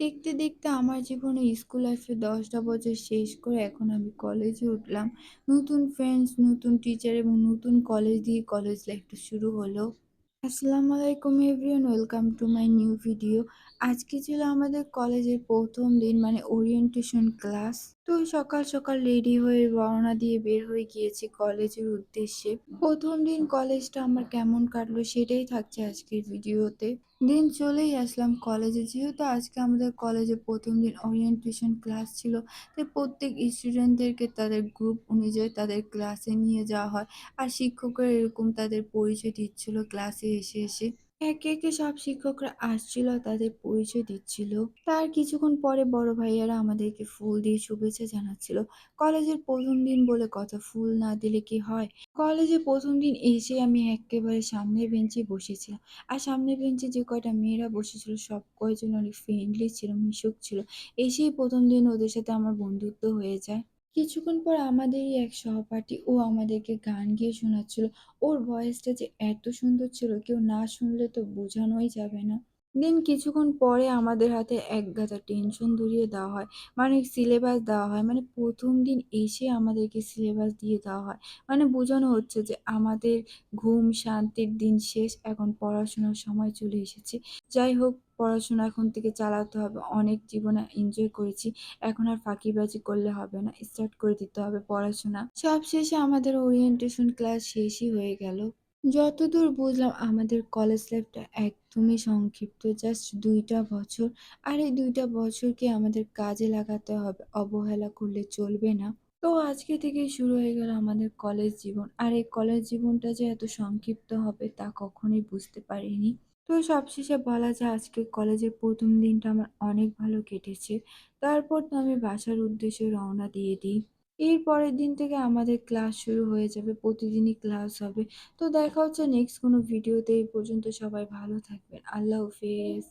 দেখতে, দেখতে আমার জীবনে স্কুল লাইফে দশটা বছর শেষ করে এখন আমি কলেজে উঠলাম। নতুন ফ্রেন্ডস, নতুন টিচার এবং নতুন কলেজ দিয়ে কলেজ লাইফটা শুরু হলো। আসসালামু আলাইকুম everyone welcome to my new video. আজকে ছিল আমাদের কলেজের প্রথম দিন মানে ওরিয়েন্টেশন ক্লাস। তো সকাল, সকাল রেডি হয়ে রওনা দিয়ে বের হয়ে গিয়েছি কলেজের উদ্দেশ্যে। প্রথম দিন কলেজটা আমার কেমন কাটলো সেটাই থাকছে আজকের ভিডিওতে। দিন চলেই আসলাম কলেজে। যেহেতু আজকে আমাদের কলেজে প্রথম দিন ওরিয়েন্টেশন ক্লাস ছিল, তাই প্রত্যেক স্টুডেন্টদেরকে তাদের গ্রুপ অনুযায়ী তাদের ক্লাসে নিয়ে যাওয়া হয়। আর শিক্ষকের এরকম তাদের পরিচয় দিচ্ছিল ক্লাসে এসে, এসে। একে, একে সব শিক্ষকরা আসছিল তাদের পরিচয় দিচ্ছিল। তার কিছুক্ষণ পরে বড় ভাইয়ারা আমাদেরকে ফুল দিয়ে শুভেচ্ছা জানাচ্ছিল। কলেজের প্রথম দিন বলে কথা, ফুল না দিলে কি হয়? কলেজে প্রথম দিন এসে আমি একেবারে সামনের বেঞ্চে বসেছিলাম। আর সামনের বেঞ্চে যে কয়টা মেয়েরা বসেছিল সব কয়জন অনেক ফ্রেন্ডলি ছিল, মিশুক ছিল। এসেই প্রথম দিন ওদের সাথে আমার বন্ধুত্ব হয়ে যায়। কিছুক্ষণ পর আমাদেরই এক সহপাঠী ও আমাদেরকে গান গেয়ে শোনাচ্ছিল। ওর ভয়েসটা যে এত সুন্দর ছিল, কেউ না শুনলে তো বোঝানোই যাবে না। দেন কিছুক্ষণ পরে আমাদের হাতে এক গাদা টেনশন ধরিয়ে দেওয়া হয়। মানে সিলেবাস দেওয়া হয়। মানে প্রথম দিন এসে আমাদেরকে সিলেবাস দিয়ে দেওয়া হয়। মানে বোঝানো হচ্ছে যে আমাদের ঘুম শান্তির দিন শেষ, এখন পড়াশোনার সময় চলে এসেছে। যাই হোক পড়াশোনা এখন থেকে চালাতে হবে। অনেক জীবনে এনজয় করেছি। এখন আর ফাঁকিবাজি করলে হবে না। স্টার্ট করে দিতে হবে পড়াশোনা। সব শেষে আমাদের ওরিয়েন্টেশন ক্লাস শেষই হয়ে গেল। যতদূর বুঝলাম, আমাদের কলেজ লাইফটা একদমই সংক্ষিপ্ত। জাস্ট ২ টা বছর। আর এই ২ টা বছরকে আমাদের কাজে লাগাতে হবে। অবহেলা করলে চলবে না। তো আজকে থেকেই শুরু হয়ে গেল আমাদের কলেজ জীবন। আর এই কলেজ জীবনটা যে এত সংক্ষিপ্ত হবে তা কখনোই বুঝতে পারিনি। তো সবশেষে বলা যায়, আজকে কলেজের ১ম দিনটা আমার অনেক ভালো কেটেছে। তারপর তো আমি বাসার উদ্দেশ্যে রওনা দিয়ে দিই। এর পরের দিন থেকে আমাদের ক্লাস শুরু হয়ে যাবে। প্রতিদিনই ক্লাস হবে। তো দেখা হচ্ছে নেক্সট কোনো ভিডিওতে। এই পর্যন্ত সবাই ভালো থাকবেন। আল্লাহ হাফেজ।